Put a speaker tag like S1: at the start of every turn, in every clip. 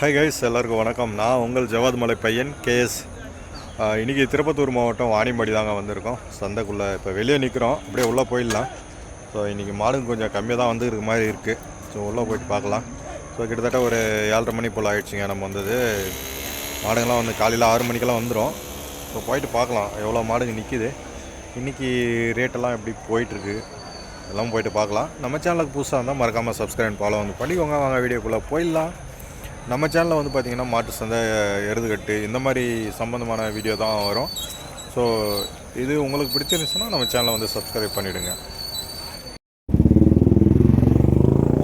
S1: Hi guys எல்லாருக்கும் வணக்கம். நான் உங்கள் ஜவாத் மலை பையன் கேஎஸ் இன்றைக்கி திருப்பத்தூர் மாவட்டம் வாணிமடி தாங்க வந்திருக்கோம். சந்தைக்குள்ளே இப்போ வெளியே நிற்கிறோம் அப்படியே உள்ளே போயிடலாம். ஸோ இன்றைக்கி மாடுங்க கொஞ்சம் கம்மியாக தான் வந்து இருக்கிற மாதிரி இருக்குது ஸோ உள்ளே போயிட்டு பார்க்கலாம். ஸோ கிட்டத்தட்ட ஒரு ஏழரை மணி போல் ஆயிடுச்சுங்க நம்ம வந்தது. மாடுங்கள்லாம் வந்து காலையில் ஆறு மணிக்கெல்லாம் வந்துடும் ஸோ போயிட்டு பார்க்கலாம். எவ்வளோ மாடுங்க நிற்கிது இன்றைக்கி ரேட்டெல்லாம் எப்படி போயிட்டுருக்கு? எல்லாம் போயிட்டு பார்க்கலாம். நம்ம சேனலுக்கு புதுசாக இருந்தால் மறக்காமல் சப்ஸ்கிரைப் ஃபாலோ வந்து பண்ணிக்கோங்க. வாங்க வீடியோக்குள்ளே போயிடலாம். நம்ம சேனலில் வந்து பார்த்திங்கன்னா மாட்டு சந்தை எருதுகட்டு இந்த மாதிரி சம்மந்தமான வீடியோ தான் வரும். ஸோ இது உங்களுக்கு பிடிச்சிருந்துச்சுன்னா நம்ம சேனலை வந்து சப்ஸ்கிரைப் பண்ணிவிடுங்க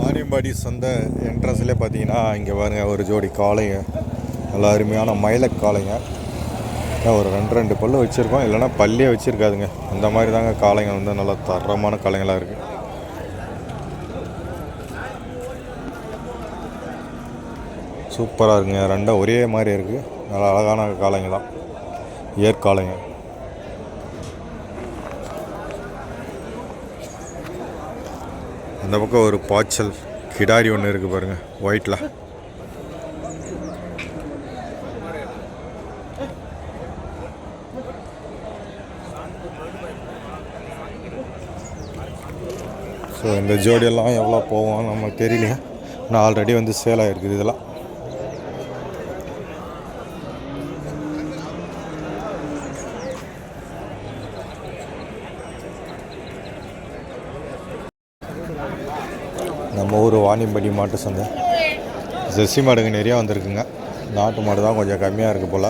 S1: வாணியம்பாடி சந்தை என்ட்ரன்ஸ்லேயே பார்த்தீங்கன்னா இங்கே பாருங்க ஒரு ஜோடி காளைங்க. நல்லா அருமையான மயிலக் காளைங்க. ஒரு ரெண்டு ரெண்டு பல்லு வச்சுருக்கோம். இல்லைன்னா பல்லியே வச்சுருக்காதுங்க. அந்த மாதிரி தாங்க காளைங்க வந்து நல்லா தரமான காளைங்களாக இருக்குது சூப்பராக இருக்குங்க. ரெண்டும் ஒரே மாதிரி இருக்குது நல்லா அழகான காளைங்க தான் ஏற்காளைங்க. அந்த பக்கம் ஒரு பாய்ச்சல் கிடாரி ஒன்று இருக்குது பாருங்கள் ஒயிட்டில் ஸோ இந்த ஜோடியெல்லாம் எவ்வளோ போவோம் நமக்கு தெரியலையே. ஆனால் ஆல்ரெடி வந்து சேல் ஆகிருக்குது இதெல்லாம் நம்ம ஊர் வாணியம்படி மாட்டு சந்தை. ஜெர்சி மாடுங்க நிறையா வந்திருக்குங்க. நாட்டு மாடு தான் கொஞ்சம் கம்மியாக இருக்குது போல்.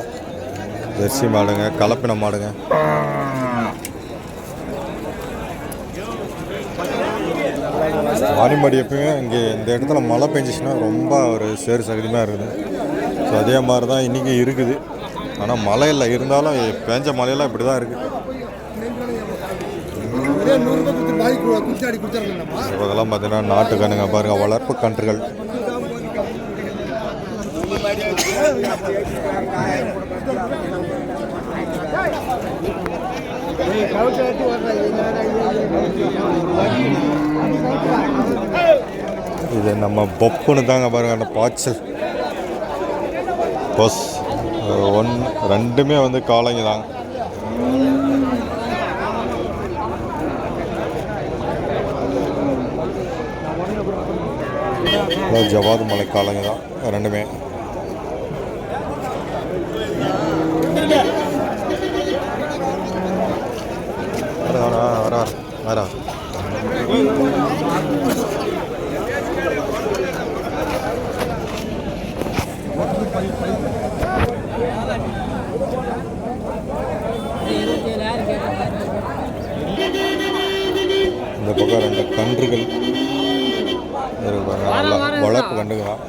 S1: ஜெர்சி மாடுங்க கலப்பின மாடுங்க. வாணியம்பாடி எப்பயுமே இங்கே இந்த இடத்துல மழை பெஞ்சிச்சுன்னா ரொம்ப ஒரு சேறு சகதியமாக இருக்குது. ஸோ அதே மாதிரி தான் இன்றைக்கி இருக்குது. ஆனால் மழை இல்லை. இருந்தாலும் பேஞ்ச மழையெல்லாம் இப்படி தான் இருக்குது இதெல்லாம் பார்த்தீங்கன்னா நாட்டு கண்ணுங்க பாருங்கள் வளர்ப்பு கன்றுகள். இது நம்ம பொப்புன்னு தாங்க பாருங்க அந்த பாய்ச்சல். பஸ் ஒன் ரெண்டுமே வந்து காளைங்க தான் அதாவது ஜவாது மலை தான். ரெண்டுமே. வர வர. வர. இந்த பக்கம் ரெண்டு கன்றுகள். இருக்கு பாருங்க. நல்லா வளர்ப்பு கண்டுங்க தான்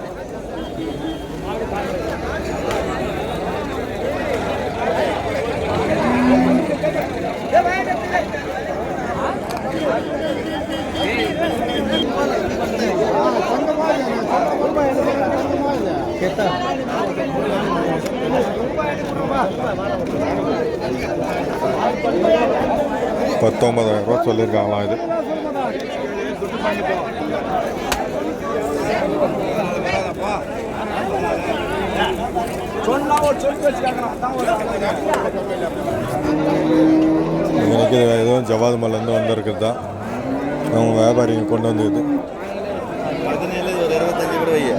S1: பத்தொன்பதாயிரம் ரூபா சொல்லியிருக்காங்களாம் இது. எதுவும் ஜவாது மலேருந்து வந்திருக்குது தான். அவங்க வியாபாரிங்க கொண்டு வந்தது
S2: பதினேழு ஒரு இருபத்தஞ்சு கூட வைய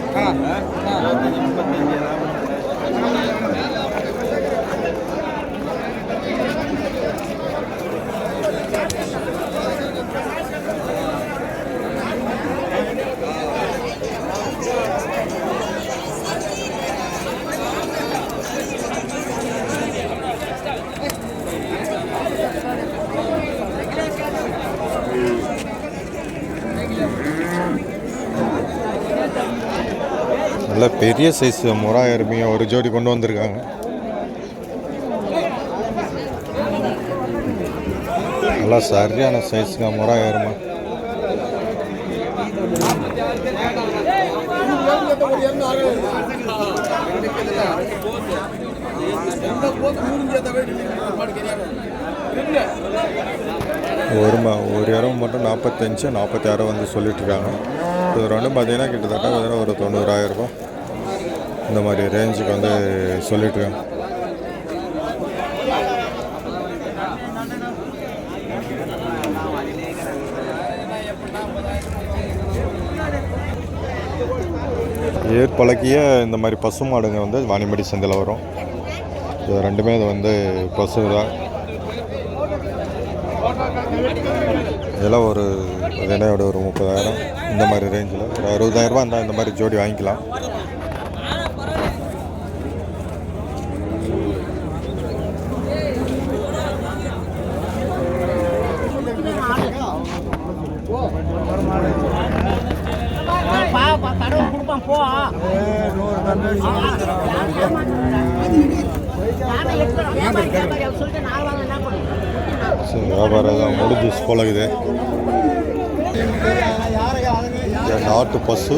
S1: நல்ல பெரிய சைஸ் முறா எருமையை ஒரு ஜோடி கொண்டு வந்திருக்காங்க. நல்லா சரியான சைஸுங்க முறா எருமை ஒருமா ஒரு இடம் மட்டும் நாற்பத்தஞ்சு நாற்பத்தாயிரம் வந்து சொல்லிட்டு இருக்காங்க இது ரெண்டும் பார்த்தீங்கன்னா கிட்டத்தட்ட பார்த்தீங்கன்னா ஒரு தொண்ணூறாயிரம் ரூபாய். இந்த மாதிரி ரேஞ்சுக்கு வந்து சொல்லிட்டுருக்கேன். ஏற்பழக்கிய ஏர் பழக்கிய இந்த மாதிரி பசு மாடுங்க வந்து வாணிமடி சந்தையில் வரும். இது ரெண்டுமே இது வந்து பசு தான் இதெல்லாம் ஒரு விலையோட ஒரு முப்பதாயிரம். இந்த மாதிரி ரேஞ்சில் ஒரு அறுபதாயிரரூபா இருந்தால் இந்த மாதிரி ஜோடி வாங்கிக்கலாம்.
S3: கடவுள் போ.
S1: சரி வியாபாரம் தான் முடிஞ்சு போலகுது நாட்டு பஸ்ஸு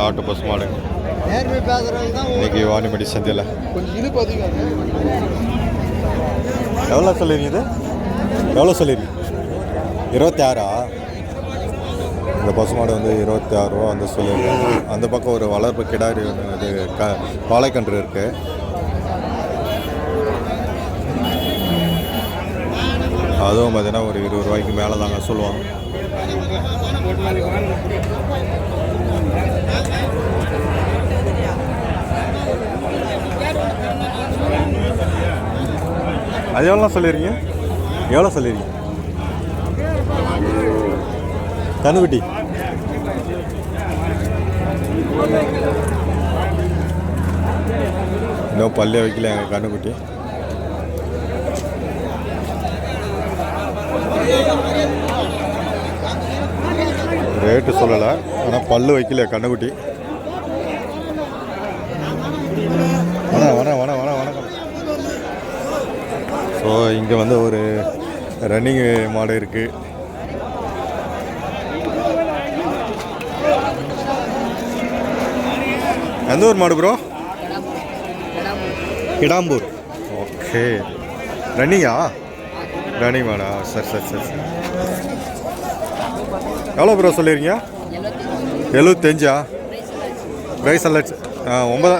S1: நாட்டு பஸ் மாடு. இன்னைக்கு வாணிமடி சந்தையில். எவ்வளோ சொல்லிருங்க இது? எவ்வளோ சொல்லிருங்க இருபத்தி ஆறா? இந்த பசுமாடு வந்து இருபத்தி ஆறு ரூபா வந்து சொல்லியிருக்காங்க. அந்த பக்கம் ஒரு வளர்ப்பு கிடாரி இது க வாழைக்கன்று இருக்குது அதுவும் பார்த்தீங்கன்னா ஒரு இருபது ரூபாய்க்கு மேலே தாங்க சொல்லுவாங்க. அது எவ்வளோ சொல்லிடுறீங்க எவ்வளோ சொல்லிடுறீங்க கண்ணுக்குட்டி. இன்னும் பல்லே வைக்கல எங்கள் கண்ணுக்குட்டி. ரேட்டு சொல்லலை ஆனால் பல்லு வைக்கல கண்ணுக்குட்டி. வணக்கம் வணக்கம் வணக்கம் வணக்கம் வணக்கம் ஸோ இங்கே வந்து ஒரு ரன்னிங் மாடு இருக்குது எந்த ஊர் மாடு ப்ரோ கிடாம்பூர் ஓகே. ரன்னிங்கா? ரன்னிங் மாடா. சரி சரி சரி சரி. எவ்வளோ ப்ரோ சொல்லிருக்கீங்க? எழுபத்தஞ்சா ப்ரைஸ் எல்லாம் ஆ ஒன்பதா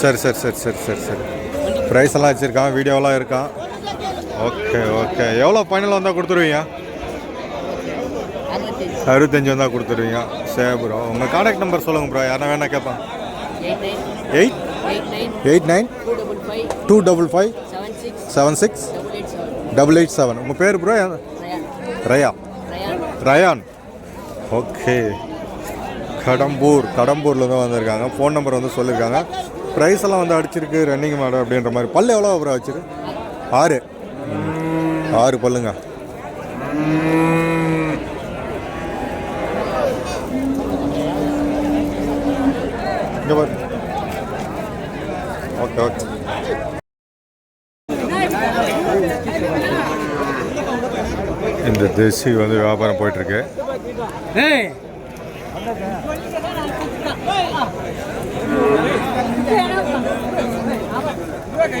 S1: சரி சரி சரி சரி சரி சரி. ப்ரைஸ் எல்லாம் வச்சுருக்கான் வீடியோலாம் இருக்கான். Okay okay. எவ்வளோ ஃபைனல் வந்தால் கொடுத்துருவீங்க? அறுபத்தஞ்சு வந்தால் கொடுத்துருவீங்க சரி ப்ரோ உங்கள் காண்டாக்ட் நம்பர் சொல்லுங்கள் ப்ரோ யாரா வேணா கேட்பான்.
S3: Eight
S1: eight
S3: nine two double five seven six double eight seven
S1: உங்கள் பேர் bro Raya.
S3: Rayan.
S1: Okay Kadambur. கடம்பூரில் தான் வந்திருக்காங்க. ஃபோன் நம்பர் வந்து சொல்லியிருக்காங்க ப்ரைஸ் எல்லாம் வந்து அடிச்சிருக்கு. ரன்னிங் மாடு அப்படின்ற மாதிரி. பல்லு எவ்வளோ ப்ரோ வச்சிரு? ஆறு. ஆறு பல்லுங்க. இங்கே பாரு. ஓகே ஓகே இந்த தேசி வந்து வியாபாரம் போயிட்டுருக்கு. வண்டி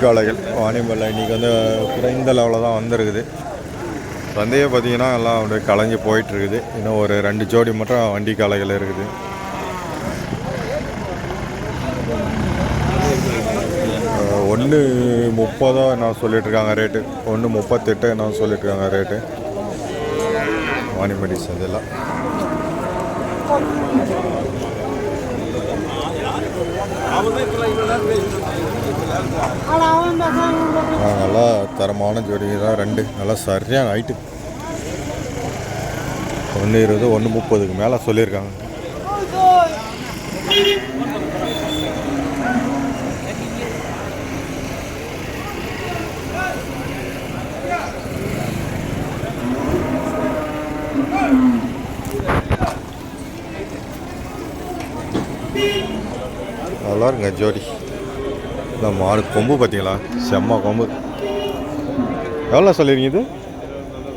S1: காளைகள் வாணிமலை இன்றைக்கி வந்து குறைந்த லெவலில் தான் வந்திருக்குது. சந்தையை பார்த்தீங்கன்னா எல்லாம் அப்படியே கலைஞ்சு போயிட்டுருக்குது. இன்னும் ஒரு ரெண்டு ஜோடி மட்டும் வண்டி காளைகள் இருக்குது. ஒன்று முப்பதோ என்ன சொல்லிட்டுருக்காங்க ரேட்டு ஒன்று முப்பத்தெட்டு என்ன சொல்லிட்டுருக்காங்க ரேட்டு வாணிமடி சந்தையில் ஆ, நல்லா தரமான ஜோடி தான் ரெண்டு. நல்லா சரியாக ஹைட்டு. ஒன்று இருபது ஒன்று முப்பதுக்கு மேலே சொல்லியிருக்காங்க. நல்லா இருங்க ஜோடி. இந்த மாடு கொம்பு பார்த்தீங்களா? செம்ம கொம்பு. எவ்வளோ சொல்லிருக்கீங்க இது?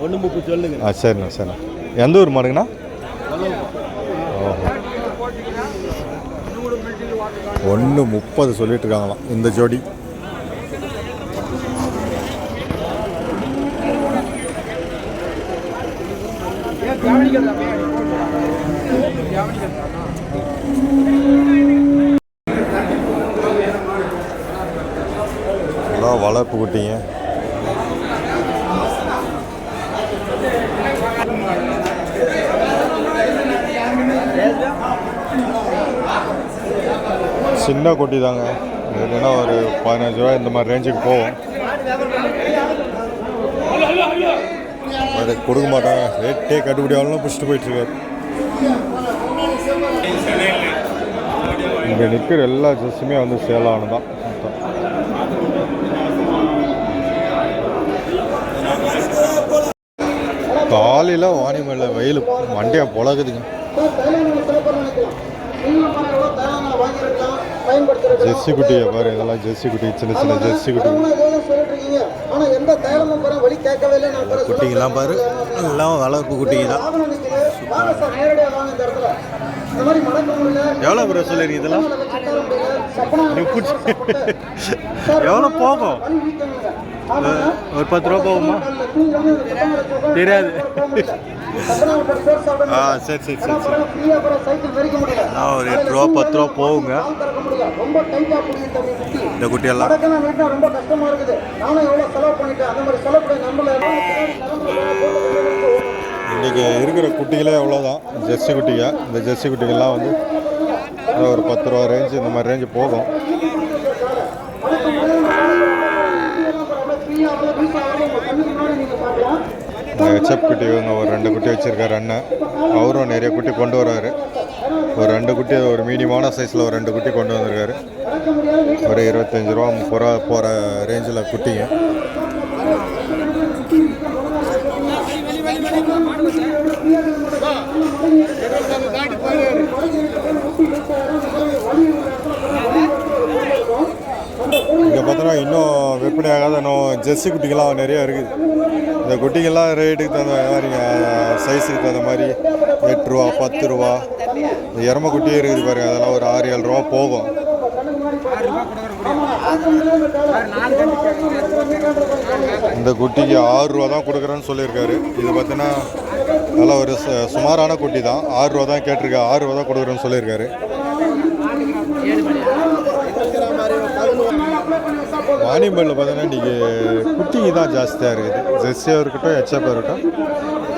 S2: ஒன்று முப்பது சொல்லுங்க.
S1: ஆ சரிண்ணா சரிண்ணா. எந்த ஊர் மாடுங்கண்ணா? ஒன்று முப்பது சொல்லிட்டு இருக்காங்களாம் இந்த ஜோடி. எல்லாம் வளர்ப்பு சின்ன குட்டி தாங்க. இல்லைன்னா ஒரு பதினஞ்சு ரூபா இந்த மாதிரி ரேஞ்சுக்கு போகும் அதை கொடுக்க மாட்டாங்க. ரேட்டே கட்டுப்படி ஆகலாம் பிடிச்சிட்டு போயிட்டுருக்காரு இங்கே நிற்கிற எல்லா ஜெஸ்ஸுமே வந்து சேல் தான். காலையில் வாணிமலை வெயில் மண்டையா பொழகுதுங்க. ஜெர்சி குட்டியை பாரு இதெல்லாம் ஜெர்சி குட்டி சின்ன சின்ன ஜெர்சி குட்டி. குட்டிங்கெல்லாம் பாரு. எல்லாம் வளர்ப்பு குட்டிங்க தான்.
S4: வாகனம் நிக்குது வாங்க சார் நேரடியா வாங்க இந்த இடத்துல. இந்த மாதிரி மடக்க முடியல
S1: எவ்வளோ ப்ரோ சொல்லிருக்கீங்க இதெல்லாம்? எவ்வளோ போகும்? ஒரு பத்து ரூபா போகுமா? தெரியாது. ஆ சரி சரி சரி சரி. ஆ, ஒரு எட்டு ரூபா பத்து ரூபா போகுங்க. இந்த குட்டியெல்லாம்.
S4: வடக்கெல்லாம் ரொம்ப கஷ்டமா இருக்குது நானும் செலவு பண்ணிட்டேன் அந்த மாதிரி செலவு நம்மள
S1: இன்றைக்கி இருக்கிற குட்டிகளே எவ்வளோதான் ஜெர்சி குட்டிகள் இந்த ஜெர்சி குட்டிகள்லாம் வந்து ஒரு பத்து ரூபா ரேஞ்சு இந்த மாதிரி ரேஞ்சு போகும். ஹெச்எப் குட்டி இவங்க ஒரு ரெண்டு குட்டி வச்சுருக்காரு அண்ணன். அவரும் நிறைய குட்டி கொண்டு வர்றாரு ஒரு ரெண்டு குட்டி ஒரு மீடியமான சைஸில் ஒரு ரெண்டு குட்டி கொண்டு வந்திருக்காரு. ஒரு இருபத்தஞ்சி ரூபா முப்பது ரூபா போகிற ரேஞ்சில் குட்டிங்க. இங்கே பார்த்தோன்னா இன்னும் விற்பனையாகாத இன்னும் ஜெர்சி குட்டிங்கெல்லாம் நிறையா இருக்குது. இந்த குட்டிகள்லாம் ரேட்டுக்கு தகுந்த மாதிரிங்க சைஸுக்கு தகுந்த மாதிரி எட்டு ரூபா பத்து ரூபா இந்த எருமை குட்டியே இருக்குது பாருங்க. அதெல்லாம் ஒரு ஆறு ஏழு ரூபா போகும். இந்த குட்டிக்கு ஆறு ரூபா தான் கொடுக்குறேன்னு சொல்லியிருக்காரு. இது பார்த்தீங்கன்னா நல்லா ஒரு சு- சுமாரான குட்டி தான். ஆறு ரூபா தான் கேட்டிருக்கா. ஆறு ரூபா தான் கொடுக்குறேன்னு சொல்லியிருக்காரு. ஆனிமலில் பார்த்தீங்கன்னா இன்றைக்கி குட்டிங்க தான் ஜாஸ்தியாக இருக்குது. ஜெஸ்ஸியாக இருக்கட்டும் ஹெச்எப்பாக இருக்கட்டும்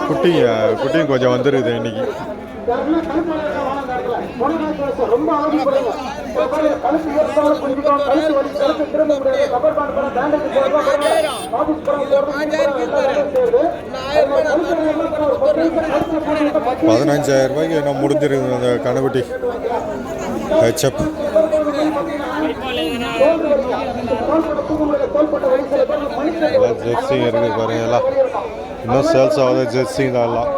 S1: குட்டிங்க குட்டிங்க கொஞ்சம் வந்துருக்குது இன்னைக்கு. பதினஞ்சாயிரம் ரூபாய்க்கு என்ன முடிஞ்சிருக்கு அந்த கணுக்குட்டி ஹெச்எப் ஜெர்சிங் ஜெர்சிங்க இருக்குது பாருங்க எல்லாம். இன்னும் சேல்ஸ் ஆகுது ஜெர்சிங்க தான் எல்லாம்.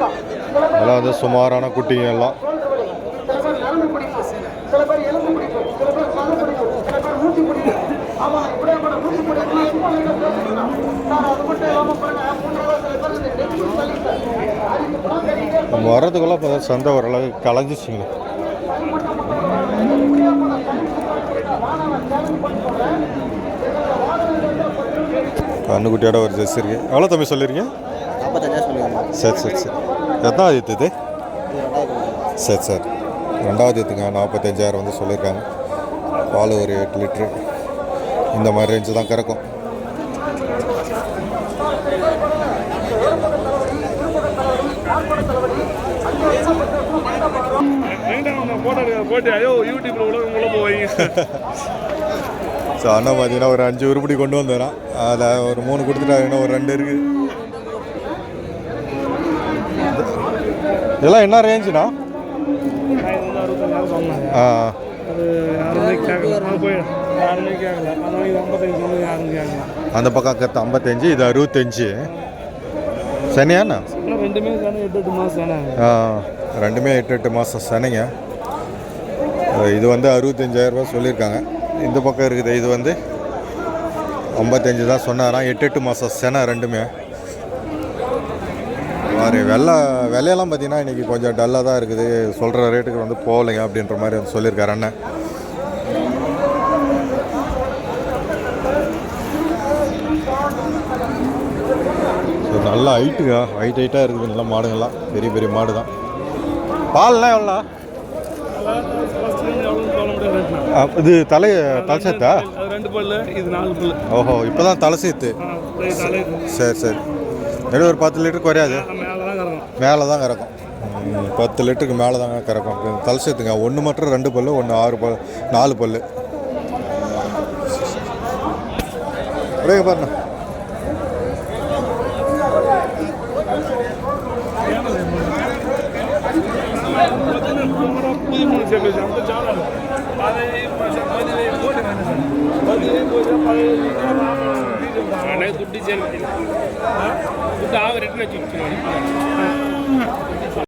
S4: பஸ் அது சில பேர்
S1: வந்து சுமாரான குட்டிங்க எல்லாம். நம்ம வர்றதுக்குள்ள சந்தை ஓரளவு களைஞ்சிச்சிங்க கண்ணுக்குட்டியோட ஒரு ஜெர்சி இருக்கு. எவ்வளோ தம்பி
S2: சொல்லுங்க
S1: சரி சரி சரி. எத்தனாவது எத்து இது? சரி சரி. ரெண்டாவது எத்துங்க நாற்பத்தஞ்சாயிரம் வந்து சொல்லியிருக்காங்க. பால் ஒரு எட்டு லிட்ரு இந்த மாதிரி ரேஞ்சு தான் கறக்கும்
S5: போட்டு ஐயோ யூடியூப்ல உலகம் உள்ள போவீங்க
S1: ஸோ அண்ணன் பார்த்தீங்கன்னா ஒரு அஞ்சு உருப்படி கொண்டு வந்துடுறான் அதில் ஒரு மூணு கொடுத்துட்டாரு இன்னும் ஒரு ரெண்டு இருக்குது இதெல்லாம் என்ன ரேஞ்சுண்ணா ஆ அந்த பக்கம் கற்று ஐம்பத்தஞ்சு இது அறுபத்தஞ்சு. சனியாண்ணா
S5: ரெண்டுமே எட்டு எட்டு மாதம்
S1: ரெண்டுமே எட்டு எட்டு மாதம் சனைங்க. இது வந்து அறுபத்தஞ்சாயிரரூபா சொல்லியிருக்காங்க. இந்த பக்கம் இருக்குது. இது வந்து ஐம்பத்தஞ்சு தான் சொன்னாராம். எட்டு எட்டு மாதம் செனை ரெண்டுமே. பாரு வெள்ளை விலையெல்லாம் பார்த்தீங்கன்னா இன்றைக்கி கொஞ்சம் டல்லாக தான் இருக்குது. சொல்கிற ரேட்டுக்கு வந்து போகலைங்க அப்படின்ற மாதிரி வந்து சொல்லியிருக்காரு அண்ணன். நல்லா ஹைட்டுங்க ஹைட் ஹைட்டாக இருக்குது. நல்லா மாடுங்கள்லாம். பெரிய பெரிய மாடு தான் பால்லாம் எவ்வளோ இது தலை தலை சேர்த்தா
S5: ரெண்டு பல்லு இது நாலு பல்லு
S1: ஓஹோ இப்போ தான் தலை சேர்த்து சரி சரி எப்படி ஒரு பத்து லிட்டருக்கு குறையாது
S5: மேலே தான் கறக்கும்
S1: தான் பத்து லிட்டருக்கு மேலே தாங்க கறக்கும் தலை சேர்த்துங்க ஒன்று மட்டும் ரெண்டு பல்லு ஒன்று ஆறு பல் நாலு பல்லு அப்படியே பாருண்ணா
S5: புதிய மூணு பழைய துட்டு சேர்ந்து ஆக ரெட்டு வச்சு